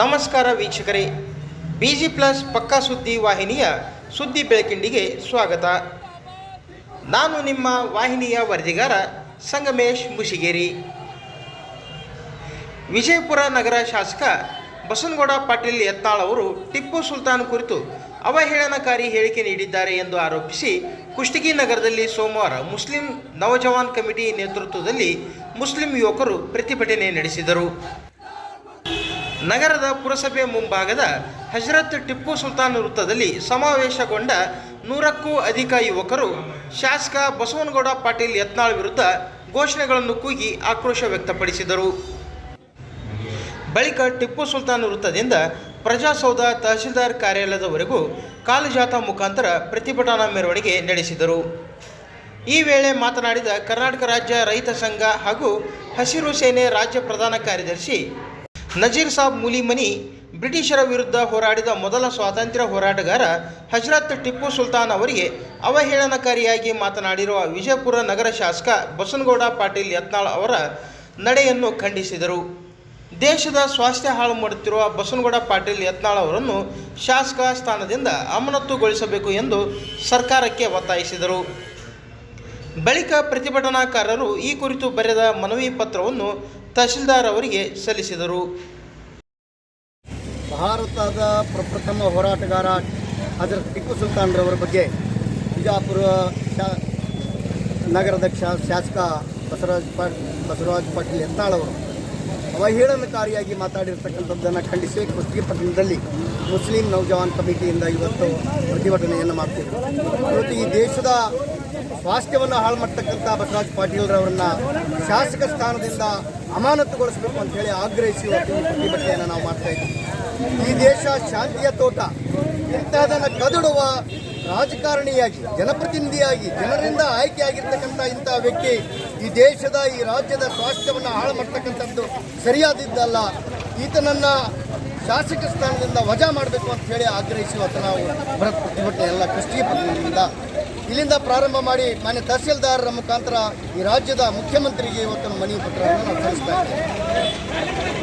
ನಮಸ್ಕಾರ ವೀಕ್ಷಕರೇ. B G plus ಪಕ್ಕಾ ಸುದ್ದಿ ವಾಹಿನಿಯ ಸುದ್ದಿ ಬೆಳಕಿಂಡಿಗೆ ಸ್ವಾಗತ. ನಾನು ನಿಮ್ಮ ವಾಹಿನಿಯ ವರದಿಗಾರ ಸಂಗಮೇಶ್ ಮುಸಿಗೇರಿ ವಿಜಯಪುರ ನಗರ ಶಾಸಕ ಬಸನಗೌಡ ಪಾಟೀಲ್ ಯತ್ನಾಳ್ ಅವರು ಟಿಪ್ಪು ಸುಲ್ತಾನ್ ಕುರಿತು ಅವಹೇಳನಕಾರಿ ಹೇಳಿಕೆ ನೀಡಿದ್ದಾರೆ ಎಂದು ಆರೋಪಿಸಿ ಕುಷ್ಟಗಿ ನಗರದಲ್ಲಿ ಸೋಮವಾರ ಮುಸ್ಲಿಂ ನವಜವಾನ್ ಕಮಿಟಿ ನೇತೃತ್ವದಲ್ಲಿ ಮುಸ್ಲಿಂ ಯುವಕರು ಪ್ರತಿಭಟನೆ ನಡೆಸಿದರು. ನಗರದ ಪುರಸಭೆ ಮುಂಭಾಗದ ಹಜರತ್ ಟಿಪ್ಪು ಸುಲ್ತಾನ್ ವೃತ್ತದಲ್ಲಿ ಸಮಾವೇಶಗೊಂಡ ನೂರಕ್ಕೂ ಅಧಿಕ ಯುವಕರು ಶಾಸಕ ಬಸವನಗೌಡ ಪಾಟೀಲ್ ಯತ್ನಾಳ್ ವಿರುದ್ಧ ಘೋಷಣೆಗಳನ್ನು ಕೂಗಿ ಆಕ್ರೋಶ ವ್ಯಕ್ತಪಡಿಸಿದರು. ಬಳಿಕ ಟಿಪ್ಪು ಸುಲ್ತಾನ್ ವೃತ್ತದಿಂದ ಪ್ರಜಾಸೌಧ ತಹಸೀಲ್ದಾರ್ ಕಾರ್ಯಾಲಯದವರೆಗೂ ಕಾಲುಜಾಥಾ ಮುಖಾಂತರ ಪ್ರತಿಭಟನಾ ಮೆರವಣಿಗೆ ನಡೆಸಿದರು. ಈ ವೇಳೆ ಮಾತನಾಡಿದ ಕರ್ನಾಟಕ ರಾಜ್ಯ ರೈತ ಸಂಘ ಹಾಗೂ ಹಸಿರು ಸೇನೆ ರಾಜ್ಯ ಪ್ರಧಾನ ಕಾರ್ಯದರ್ಶಿ ನಜೀರ್ ಸಾಬ್ ಮುಲಿಮನಿ ಬ್ರಿಟಿಷರ ವಿರುದ್ಧ ಹೋರಾಡಿದ ಮೊದಲ ಸ್ವಾತಂತ್ರ್ಯ ಹೋರಾಟಗಾರ ಹಜರತ್ ಟಿಪ್ಪು ಸುಲ್ತಾನ್ ಅವರಿಗೆ ಅವಹೇಳನಕಾರಿಯಾಗಿ ಮಾತನಾಡಿರುವ ವಿಜಯಪುರ ನಗರ ಶಾಸಕ ಬಸನಗೌಡ ಪಾಟೀಲ್ ಯತ್ನಾಳ್ ಅವರ ನಡೆಯನ್ನು ಖಂಡಿಸಿದರು. ದೇಶದ ಸ್ವಾಸ್ಥ್ಯ ಹಾಳು ಮಾಡುತ್ತಿರುವ ಬಸನಗೌಡ ಪಾಟೀಲ್ ಯತ್ನಾಳ್ ಅವರನ್ನು ಶಾಸಕ ಸ್ಥಾನದಿಂದ ಅಮಾನತುಗೊಳಿಸಬೇಕು ಎಂದು ಸರ್ಕಾರಕ್ಕೆ ಒತ್ತಾಯಿಸಿದರು. ಬಳಿಕ ಪ್ರತಿಭಟನಾಕಾರರು ಈ ಕುರಿತು ಬರೆದ ಮನವಿ ಪತ್ರವನ್ನು ತಹಸೀಲ್ದಾರ್ ಅವರಿಗೆ ಸಲ್ಲಿಸಿದರು. ಭಾರತದ ಪ್ರಪ್ರಥಮ ಹೋರಾಟಗಾರ ಹಜರತ್ ಟಿಪ್ಪು ಸುಲ್ತಾನ್ರವರ ಬಗ್ಗೆ ಬಿಜಾಪುರ ಶಾ, ನಗರದ ಶಾಸಕ ಬಸವರಾಜ್ ಪಾಟ್ ಬಸವರಾಜ್ ಪಾಟೀಲ್ ಎತ್ತಾಳವರು ಅವಹೇಳನಕಾರಿಯಾಗಿ ಮಾತಾಡಿರ್ತಕ್ಕಂಥದ್ದನ್ನು ಖಂಡಿಸಿ ಕುಸ್ತಿ ಪಟ್ಟಣದಲ್ಲಿ ಮುಸ್ಲಿಂ ನೌಜವಾನ್ ಕಮಿಟಿಯಿಂದ ಇವತ್ತು ಪ್ರತಿಭಟನೆಯನ್ನು ಮಾಡ್ತೀವಿ ಇವತ್ತು ಈ ದೇಶದ ಸ್ವಾಸ್ಥ್ಯವನ್ನು ಹಾಳು ಮಾಡ್ತಕ್ಕಂಥ ಬಸವರಾಜ್ ಪಾಟೀಲ್ರವರನ್ನ ಶಾಸಕ ಸ್ಥಾನದಿಂದ ಅಮಾನತುಗೊಳಿಸಬೇಕು ಅಂತ ಹೇಳಿ ಆಗ್ರಹಿಸಿ ಪ್ರತಿಭಟನೆಯನ್ನು ನಾವು ಮಾಡ್ತಾ ಇದ್ದೀವಿ. ಈ ದೇಶ ಶಾಂತಿಯ ತೋಟ. ಇಂತಹದನ್ನು ಕದಡುವ ರಾಜಕಾರಣಿಯಾಗಿ, ಜನಪ್ರತಿನಿಧಿಯಾಗಿ, ಜನರಿಂದ ಆಯ್ಕೆಯಾಗಿರ್ತಕ್ಕಂಥ ಇಂಥ ವ್ಯಕ್ತಿ ಈ ದೇಶದ, ಈ ರಾಜ್ಯದ ಸ್ವಾಸ್ಥ್ಯವನ್ನು ಹಾಳು ಮಾಡ್ತಕ್ಕಂಥದ್ದು ಸರಿಯಾದಿದ್ದಲ್ಲ. ಈತನನ್ನ ಶಾಸಕ ಸ್ಥಾನದಿಂದ ವಜಾ ಮಾಡಬೇಕು ಅಂತ ಹೇಳಿ ಆಗ್ರಹಿಸಿ ಇವತ್ತು ನಾವು ಬೃಹತ್ ಪ್ರತಿಭಟನೆ ಎಲ್ಲ ಪಟ್ಟಣದಿಂದ ಇಲ್ಲಿಂದ ಪ್ರಾರಂಭ ಮಾಡಿ ಮಾನ್ಯ ತಹಸೀಲ್ದಾರರ ಮುಖಾಂತರ ಈ ರಾಜ್ಯದ ಮುಖ್ಯಮಂತ್ರಿಗೆ ಇವತ್ತು ಮನವಿ ಪತ್ರವನ್ನು ನಾವು ಸಲ್ಲಿಸ್ತಾ ಇದ್ದೇವೆ.